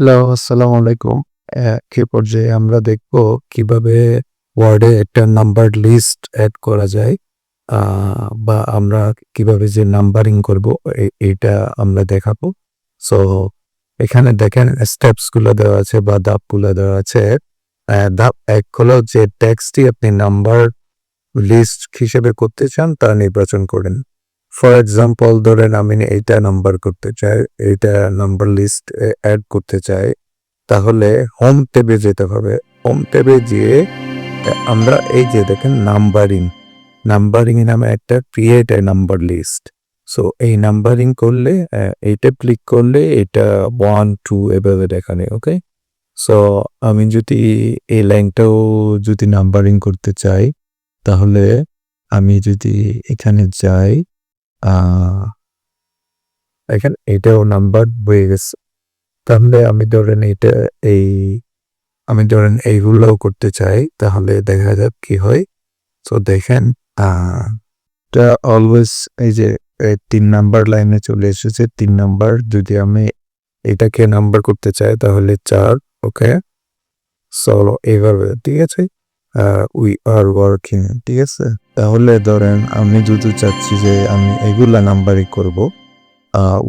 Hello, আসসালামু আলাইকুম। এ পর্যায়ে আমরা দেখব কীভাবে ওয়ার্ডে একটা নাম্বার লিস্ট অ্যাড করা যায়। বা আমরা কীভাবে যে নাম্বারিং করব এ এইটা আমরা দেখাবো। সো এখানে দেখেন স্টেপসগুলো দেওয়া আছে বা ধাপগুলো দেওয়া আছে। ধাপ ১ হলো যে টেক্সটটি আপনি নাম্বার লিস্ট হিসেবে করতে চান তা নির্বাচন করেন। ফর এক্সাম্পল ধরেন আমি এইটা নাম্বার করতে চাই, এইটা নাম্বার লিস্ট অ্যাড করতে চাই। তাহলে হোম ট্যাবে যেতে হবে। হোম ট্যাবে যেয়ে আমরা এই যে দেখেন নাম্বারিং, নাম্বারিং নামে একটা create a number list. So এই নাম্বারিং করলে এইটা ক্লিক করলে এটা 1, 2 এভাবে দেখাবে, ওকে? সো আমি যদি এই লাইনটাও যদি নাম্বারিং করতে চাই, তাহলে আমি যদি এখানে যাই, আ দেখেন এটাও নাম্বার হয়ে গেছে। তাহলে আমি ধরেন এটা এই আমি ধরেন এইগুলোও করতে চাই, তাহলে দেখা যাক কি হয়। তো দেখেন এটা অলওয়েজ এই যে তিন নাম্বার লাইনে চলে এসেছে। তিন নাম্বার যদি আমি এটাকে নাম্বার করতে চাই তাহলে চার ওকে? সো এভাবে, ঠিক আছে? উই আর ওয়ার্কিং, ঠিক আছে? তাহলে ধরেন আমি যদি চাচ্ছি যে আমি এগুলা নাম্বারিং করব।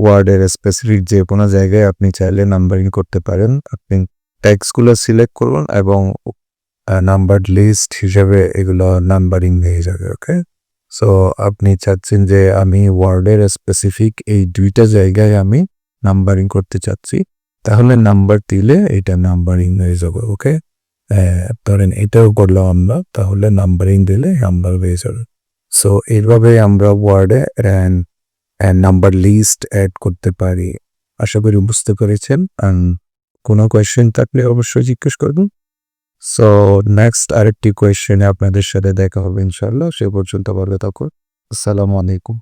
ওয়ার্ডের স্পেসিফিক যে কোনো জায়গায় আপনি চাইলে নাম্বারিং করতে পারেন। আপনি টেক্সটগুলো সিলেক্ট করুন এবং নাম্বার লিস্ট হিসেবে এগুলো নাম্বারিং হয়ে যাবে, ওকে? সো আপনি চাচ্ছেন যে আমি ওয়ার্ডের স্পেসিফিক এই দুইটা জায়গায় আমি নাম্বারিং করতে চাচ্ছি। তাহলে নাম্বার দিলে এটা নাম্বারিং হয়ে যাবে, ওকে? ধরেন এটাও করলাম আমরা, তাহলে নাম্বারিং দিলে নাম্বার হয়ে যাবে। সো এইভাবে আমরা ওয়ার্ডে নাম্বার লিস্ট অ্যাড করতে পারি। আশা করি বুঝতে পেরেছেন। কোনো কোয়েশ্চেন থাকলে অবশ্যই জিজ্ঞেস করবেন। সো নেক্সট আরেকটি কোয়েশ্চেনে আপনাদের সাথে দেখা হবে ইনশাল্লাহ সে পর্যন্ত ভালো থাকুন। আসসালামু আলাইকুম।